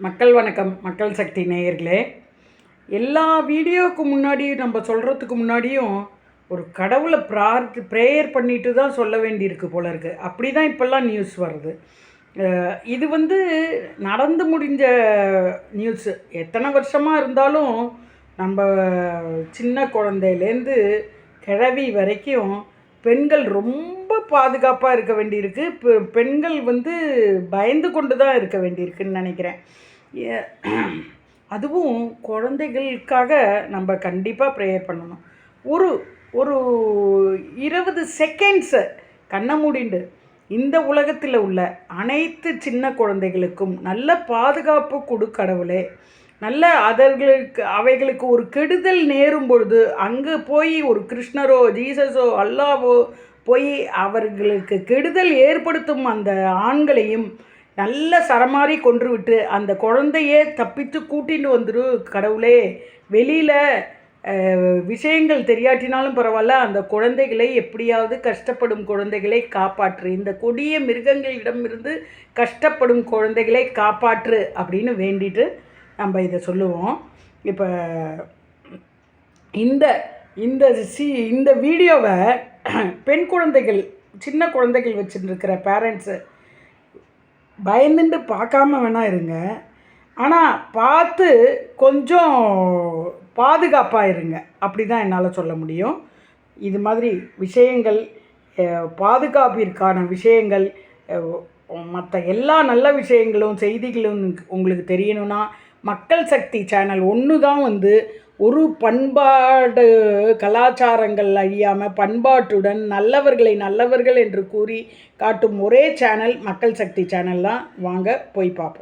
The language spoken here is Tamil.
மக்கள் வணக்கம் மக்கள் சக்தி நேயர்களே. எல்லா வீடியோவுக்கு முன்னாடி நம்ம சொல்கிறதுக்கு முன்னாடியும் ஒரு கடவுளை பிரார்த்து ப்ரேயர் பண்ணிட்டு தான் சொல்ல வேண்டியிருக்கு போல இருக்குது அப்படி தான் இப்போல்லாம் நியூஸ் வருது. இது வந்து நடந்து முடிஞ்ச நியூஸு எத்தனை வருஷமாக இருந்தாலும் நம்ம சின்ன குழந்தையிலேருந்து கிழவி வரைக்கும் பெண்கள் ரொம்ப பாதுகாப்பாக இருக்க வேண்டியிருக்கு. பெ- பெண்கள் வந்து பயந்து கொண்டு தான் இருக்க வேண்டியிருக்குன்னு நினைக்கிறேன். ஏ- அதுவும் குழந்தைகளுக்காக நம்ம கண்டிப்பாக ப்ரேயர் பண்ணணும். ஒரு ஒரு இருபது செகண்ட்ஸு கண்ணை மூடிண்டு இந்த உலகத்தில் உள்ள அனைத்து சின்ன குழந்தைகளுக்கும் நல்ல பாதுகாப்பு கொடு கடவுளே. நல்ல அதர்களுக்கு அவைகளுக்கு ஒரு கெடுதல் நேரும் பொழுது அங்கே போய் ஒரு கிருஷ்ணரோ ஜீசஸோ அல்லாவோ போய் அவர்களுக்கு கெடுதல் ஏற்படுத்தும் அந்த ஆண்களையும் நல்ல சரமாரி கொன்று விட்டு அந்த குழந்தையே தப்பித்து கூட்டின்னு வந்துரு கடவுளே. வெளியில் விஷயங்கள் தெரியாட்டினாலும் பரவாயில்ல அந்த குழந்தைகளை எப்படியாவது கஷ்டப்படும் குழந்தைகளை காப்பாற்று. இந்த கொடிய மிருகங்களிடமிருந்து கஷ்டப்படும் குழந்தைகளை காப்பாற்று அப்படின்னு வேண்டிட்டு நம்ம இதை சொல்லுவோம். இப்போ இந்த இந்த சி இந்த வீடியோவை பெண் குழந்தைகள் சின்ன குழந்தைகள் வச்சுருக்கிற பேரண்ட்ஸு பயந்துட்டு பார்க்காம வேணா இருங்க. ஆனால் பார்த்து கொஞ்சம் பாதுகாப்பாக இருங்க. அப்படி தான் என்னால் சொல்ல முடியும். இது மாதிரி விஷயங்கள் பாதுகாப்பிற்கான விஷயங்கள் மற்ற எல்லா நல்ல விஷயங்களும் செய்திகளும் உங்களுக்கு தெரியணும்னா மக்கள் சக்தி சேனல் ஒன்று தான் வந்து ஒரு பண்பாடு கலாச்சாரங்கள் அழியாமல் பண்பாட்டுடன் நல்லவர்களை நல்லவர்கள் என்று கூறி காட்டும் ஒரே சேனல் மக்கள் சக்தி சேனல் தான். வாங்க போய் பார்ப்போம்.